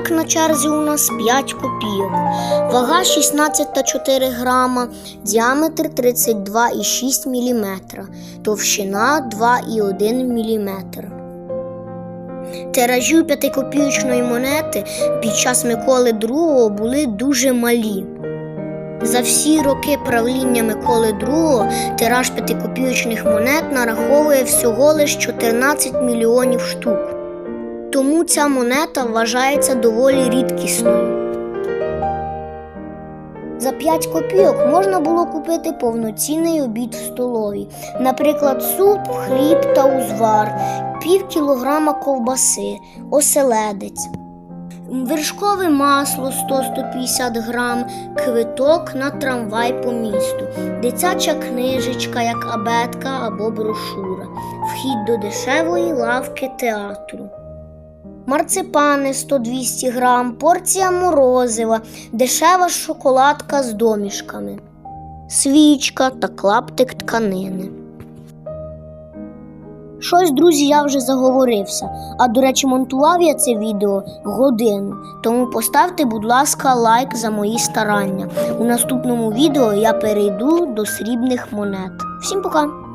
Так, на черзі у нас 5 копійок. Вага 16,4 грама, діаметр 32,6 мм, товщина 2,1 мм. Тиражі 5-копійочної монети під час Миколи II були дуже малі. За всі роки правління Миколи II тираж 5-копійочних монет нараховує всього лише 14 мільйонів штук. Тому ця монета вважається доволі рідкісною. За 5 копійок можна було купити повноцінний обід в столовій, наприклад, суп, хліб та узвар, пів кілограма ковбаси, оселедець, вершкове масло 100-150 грам, квиток на трамвай по місту, дитяча книжечка, як абетка або брошура, вхід до дешевої лавки театру. Марципани 100-200 грам, порція морозива, дешева шоколадка з домішками, свічка та клаптик тканини. Щось, друзі, я вже заговорився. А до речі, монтував я це відео годину. Тому поставте, будь ласка, лайк за мої старання. У наступному відео я перейду до срібних монет. Всім пока!